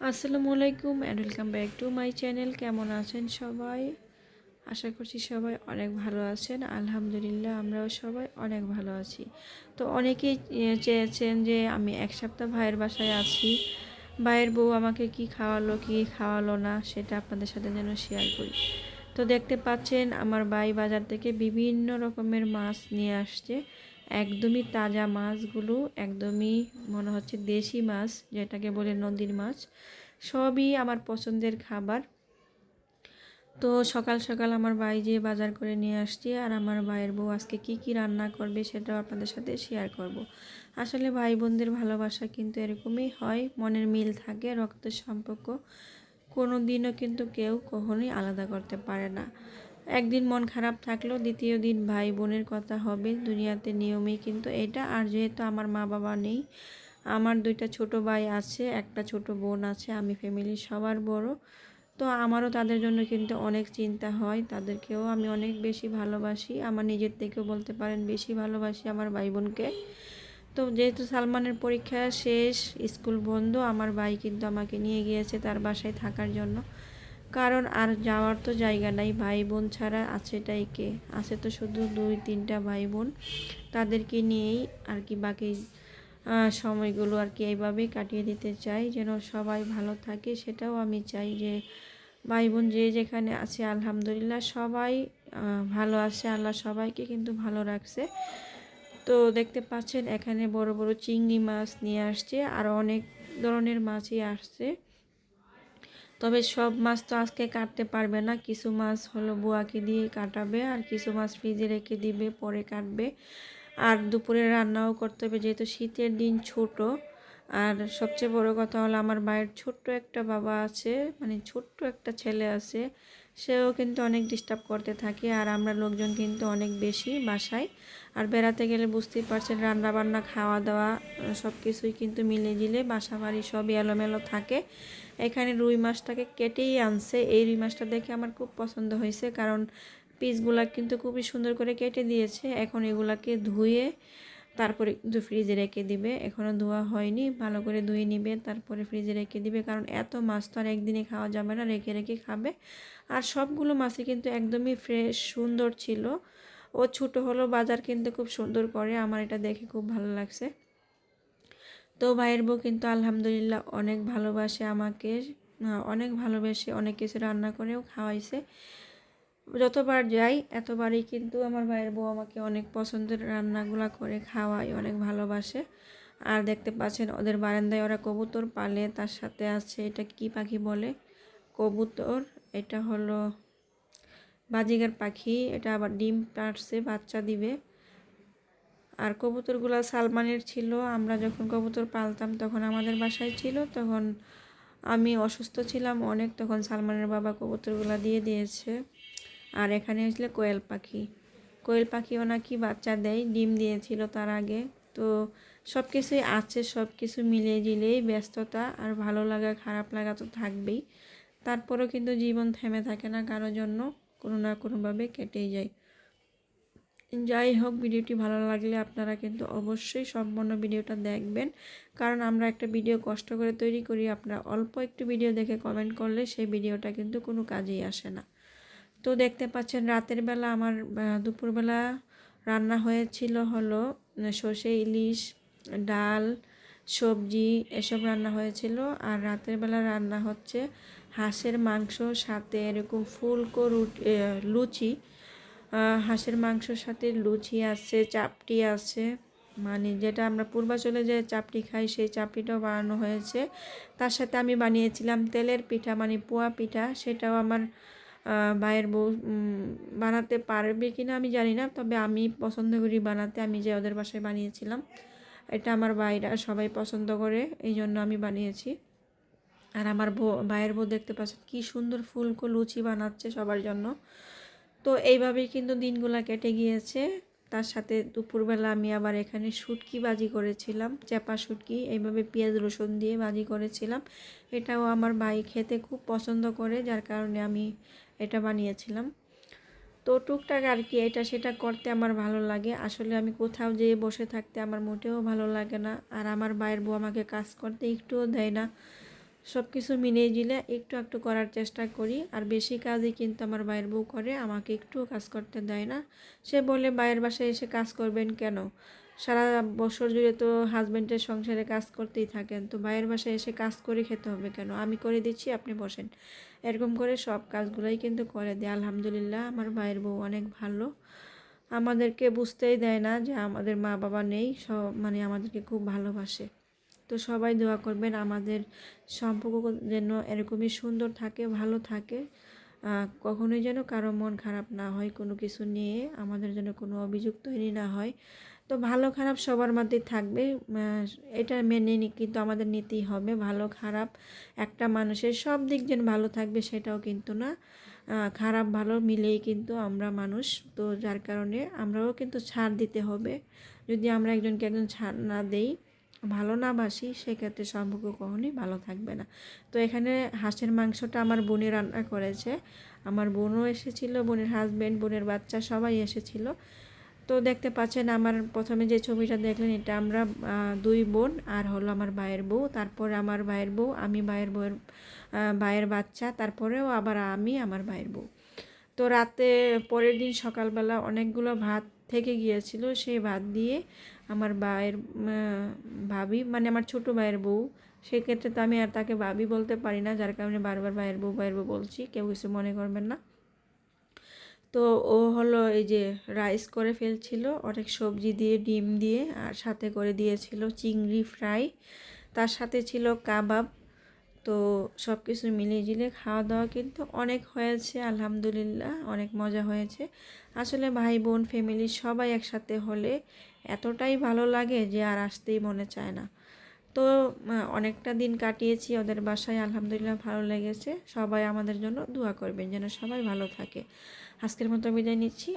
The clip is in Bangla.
আসসালামু আলাইকুম and welcome back to my channel কেমন আছেন সবাই? আশা করছি সবাই অনেক ভালো আছেন। আলহামদুলিল্লাহ, আমরাও সবাই অনেক ভালো আছি। তো অনেকেই চেয়েছেন যে আমি এক সপ্তাহ ভাইয়ের বাসায় আছি। ভাইয়ের বউ আমাকে কি খাওয়ালো কি খাওয়ালো না, সেটা আপনাদের সাথে যেন শেয়ার করি। তো দেখতে পাচ্ছেন, আমার ভাই বাজার থেকে বিভিন্ন রকমের মাছ নিয়ে আসছে। একদমই তাজা মাছগুলো, একদমই মনে হচ্ছে দেশি মাছ, যেটাকে বলে নদীর মাছ, সবই আমার পছন্দের খাবার তো সকাল সকাল আমার ভাই যে বাজার করে নিয়ে আসছি, আর আমার ভাইয়ের বউ আজকে কি কি রান্না করবে সেটাও আপনাদের সাথে শেয়ার করব। আসলে ভাই বোনদের ভালোবাসা কিন্তু এরকমই হয়, মনের মিল থাকে, রক্তের সম্পর্ক কোনো দিনও কিন্তু কেউ কখনোই আলাদা করতে পারে না একদিন মন খারাপ থাকলেও দ্বিতীয় দিন ভাই বোনের কথা হবে দুনিয়াতে নিয়মেই কিন্তু এটা আর যেহেতু আমার মা বাবা নেই, আমার দুইটা ছোট ভাই আছে, একটা ছোট বোন আছে, আমি ফ্যামিলির সবার বড়, তো আমারও তাদের জন্য কিন্তু অনেক চিন্তা হয়, তাদেরকেও আমি অনেক বেশি ভালোবাসি, আমার নিজের থেকেও বলতে পারেন বেশি ভালোবাসি আমার ভাই বোনকে তো যেহেতু সালমানের পরীক্ষা শেষ, স্কুল বন্ধ, আমার ভাই কিন্তু আমাকে নিয়ে গিয়েছে তার বাসায় থাকার জন্য কারণ আর যাওয়ার তো জায়গা নাই ভাই বোন ছাড়া আছেটাই কে? আছে তো শুধু দুই তিনটা ভাই বোন তাদেরকে নিয়েই আর কি বাকি সময়গুলো আর কি এইভাবেই কাটিয়ে দিতে চাই, যেন সবাই ভালো থাকে। সেটাও আমি চাই যে ভাই বোন যে যেখানে আছে, আলহামদুলিল্লাহ সবাই ভালো আছে। আল্লাহ সবাইকে কিন্তু ভালো রাখছে। তো দেখতে পাচ্ছেন, এখানে বড় বড় চিংড়ি মাছ নিয়ে আসছে, আর অনেক ধরনের মাছই আসছে। তবে সব মাছ তো আজকে কাটতে পারবে না। কিছু মাছ হলো বুয়াকে দিয়ে কাটাবে আর কিছু মাছ ফ্রিজে রেখে দিবে, পরে কাটবে। আর দুপুরে রান্নাও করতে হবে, যেহেতু শীতের দিন ছোট। আর সবচেয়ে বড় কথা হলো, আমার মায়ের ছোট্ট একটা বাবা আছে মানে ছোট্ট একটা ছেলে আছে। সেও কিন্তু অনেক ডিস্টার্ব করতে থাকে আর আমরা লোকজন কিন্তু অনেক বেশি বাসায়। আর বেড়াতে গেলে বুঝতেই পারছেন রান্না বান্না খাওয়া দাওয়া সব কিছুই কিন্তু মিলে জিলে বাসা বাড়ি সবই এলোমেলো থাকে। এখানে রুই মাছটাকে কেটেই আনছে। এই রুই মাছটা দেখে আমার খুব পছন্দ হয়েছে কারণ পিসগুলা কিন্তু খুবই সুন্দর করে কেটে দিয়েছে। এখন এগুলাকে ধুয়ে তারপরে কিন্তু ফ্রিজে রেখে দিবে। এখনও ধোয়া হয়নি, ভালো করে ধুয়ে নিবে, তারপরে ফ্রিজে রেখে দিবে। কারণ এত মাছ তো আর একদিনে খাওয়া যাবে না, রেখে রেখে খাবে। আর সবগুলো মাছই কিন্তু একদমই ফ্রেশ সুন্দর ছিল। ও ছোটো হলো বাজার কিন্তু খুব সুন্দর করে। আমার এটা দেখে খুব ভালো লাগছে। তো ভাইয়ের বউ কিন্তু আলহামদুলিল্লাহ অনেক ভালোবাসে আমাকে। অনেক ভালোবেসে অনেক কিছু রান্না করেও খাওয়াইছে। যতবার যাই, এতবারই কিন্তু আমার ভাইয়ের বউ আমাকে অনেক পছন্দের রান্নাগুলা করে খাওয়ায়, অনেক ভালোবাসে। আর দেখতে পাচ্ছেন ওদের বারান্দায় ওরা কবুতর পালে, তার সাথে আছে এটা কি পাখি বলে? কবুতর, এটা হলো বাজিগার পাখি, এটা আবার ডিম পাড়ছে বাচ্চা দিবে। আর কবুতরগুলো সালমানের ছিল, আমরা যখন কবুতর পালতাম তখন আমাদের বাসায় ছিল, তখন আমি অসুস্থ ছিলাম অনেক, তখন সালমানের বাবা কবুতরগুলো দিয়ে দিয়েছে। আর এখানে হয়েছিল কোয়েল পাখি। কোয়েল পাখিও নাকি বাচ্চা দেয়, ডিম দিয়েছিল তার আগে। তো সব কিছুই আছে সব কিছু মিলিয়ে জিলেই ব্যস্ততা আর ভালো লাগা, খারাপ লাগা তো থাকবেই। তারপরেও কিন্তু জীবন থেমে থাকে না কারোর জন্য, কোনো না কোনোভাবে কেটেই যায়। যাই হোক, ভিডিওটি ভালো লাগলে আপনারা কিন্তু অবশ্যই সম্পূর্ণ ভিডিওটা দেখবেন। কারণ আমরা একটা ভিডিও কষ্ট করে তৈরি করি, আপনারা অল্প একটু ভিডিও দেখে কমেন্ট করলে সেই ভিডিওটা কিন্তু কোনো কাজেই আসে না। তো দেখতে পাচ্ছেন রাতের বেলা আমার দুপুরবেলা রান্না হয়েছিল হলো সর্ষে, ইলিশ, ডাল, সবজি এসব রান্না হয়েছিল। আর রাতের বেলা রান্না হচ্ছে হাঁসের মাংস সাথে এরকম ফুলকো রুটি লুচি। হাঁসের মাংসর সাথে লুচি আছে, চাপটি আছে। মানে যেটা আমরা পূর্বাচলে যে চাপটি খাই সেই চাপটিটাও বানানো হয়েছে। তার সাথে আমি বানিয়েছিলাম তেলের পিঠা মানে পোয়া পিঠা, সেটাও আমার ভাইয়ের বউ বানাতে পারবে কি না আমি জানি না। তবে আমি পছন্দ করি বানাতে। আমি যে ওদের বাসায় বানিয়েছিলাম, এটা আমার ভাইরা সবাই পছন্দ করে, এই জন্য আমি বানিয়েছি। আর আমার বউ, ভাইয়ের বউ দেখতে পাচ্ছেন, কি সুন্দর ফুলকো লুচি বানাচ্ছে সবার জন্য। তো এইভাবেই কিন্তু দিনগুলো কেটে গিয়েছে। তার সাথে দুপুরবেলা আমি আবার এখানে শুটকি বাজি করেছিলাম, চেপা শুটকি, এইভাবে পেঁয়াজ রসুন দিয়ে বাজি করেছিলাম। এটাও আমার ভাই খেতে খুব পছন্দ করে, যার কারণে আমি এটা বানিয়েছিলাম। তো টুকটাক আর কি এটা সেটা করতে আমার ভালো লাগে। আসলে আমি কোথাও যেয়ে বসে থাকতে আমার মোটেও ভালো লাগে না। আর আমার ভাইয়ের বউ আমাকে কাজ করতে একটুও দেয় না। সব কিছু মিলিয়ে জিলে একটু একটু করার চেষ্টা করি। আর বেশি কাজই কিন্তু আমার বাইরের বউ করে, আমাকে একটুও কাজ করতে দেয় না। সে বলে বাইরের বাসায় এসে কাজ করবেন কেন? সারা বছর জুড়ে তো হাজব্যান্ডের সংসারে কাজ করতেই থাকেন, তো বাইরের বাসায় এসে কাজ করে খেতে হবে কেন? আমি করে দিচ্ছি, আপনি বসেন। এরকম করে সব কাজগুলোই কিন্তু করে দেয়। আলহামদুলিল্লাহ, আমার ভাইয়ের বউ অনেক ভালো। আমাদেরকে বুঝতেই দেয় না যে আমাদের মা বাবা নেই, সব মানে আমাদেরকে খুব ভালোবাসে। তো সবাই দোয়া করবেন, আমাদের সম্পর্ক যেন এরকমই সুন্দর থাকে, ভালো থাকে। কখনোই যেন কারও মন খারাপ না হয়, কোনো কিছু নিয়ে আমাদের যেন কোনো অভিযোগ তৈরি না হয়। তো ভালো খারাপ সবার মধ্যেই থাকবে। এটা মেনে কিন্তু আমাদের নিতেই হবে। ভালো খারাপ একটা মানুষের সব দিক যেন ভালো থাকবে সেটাও কিন্তু না। খারাপ ভালো মিলেই কিন্তু আমরা মানুষ। তো যার কারণে আমরাও কিন্তু ছাড় দিতে হবে। যদি আমরা একজনকে একজন ছাড় না দেই ভালো না বাসি, সেক্ষেত্রে সম্পর্ক কখনোই ভালো থাকবে না। তো এখানে হাঁসের মাংসটা আমার বোনে রান্না করেছে। আমার বোনও এসেছিল, বোনের হাজব্যান্ড বোনের বাচ্চা সবাই এসেছিল। তো দেখতে পাচ্ছেন আমার প্রথমে যে ছবিটা দেখলেন, এটা আমরা দুই বোন আর হলো আমার ভাইয়ের বউ। তারপরে আমার ভাইয়ের বউ, আমি ভাইয়ের বউয়ের ভাইয়ের বাচ্চা। তারপরেও আবার আমি, আমার ভাইয়ের বউ। তো রাতে পরের দিন সকালবেলা অনেকগুলো ভাত থেকে গিয়েছিল, সে ভাত দিয়ে আমার ভাইয়ের ভাবি মানে আমার ছোট ভাইয়ের বউ। সেক্ষেত্রে তো আমি আর তাকে ভাবি বলতে পারি না, যার কারণে বারবার ভাইয়ের বউ ভাইয়ের বউ বলছি, কেউ কিছু মনে করবেন না। তো ও হলো এই যে রাইস করে ফেলছিল, অনেক সবজি দিয়ে, ডিম দিয়ে, আর সাথে করে দিয়েছিল চিংড়ি ফ্রাই। তার সাথে ছিল কাবাব তো সব কিছু মিলিয়ে ঝিলিয়ে খাওয়া দাওয়া কিন্তু অনেক হয়েছে, আলহামদুলিল্লাহ, অনেক মজা হয়েছে। আসলে ভাই, বোন ফ্যামিলি সবাই একসাথে হলে এতটাই ভালো লাগে যে আর আসতেই মনে চায় না। তো অনেকটা দিন কাটিয়েছি ওদের বাসায়, আলহামদুলিল্লাহ ভালো লেগেছে। সবাই আমাদের জন্য দোয়া করবেন যেন সবাই ভালো থাকে। আজকের মতো বিদায় নিচ্ছি।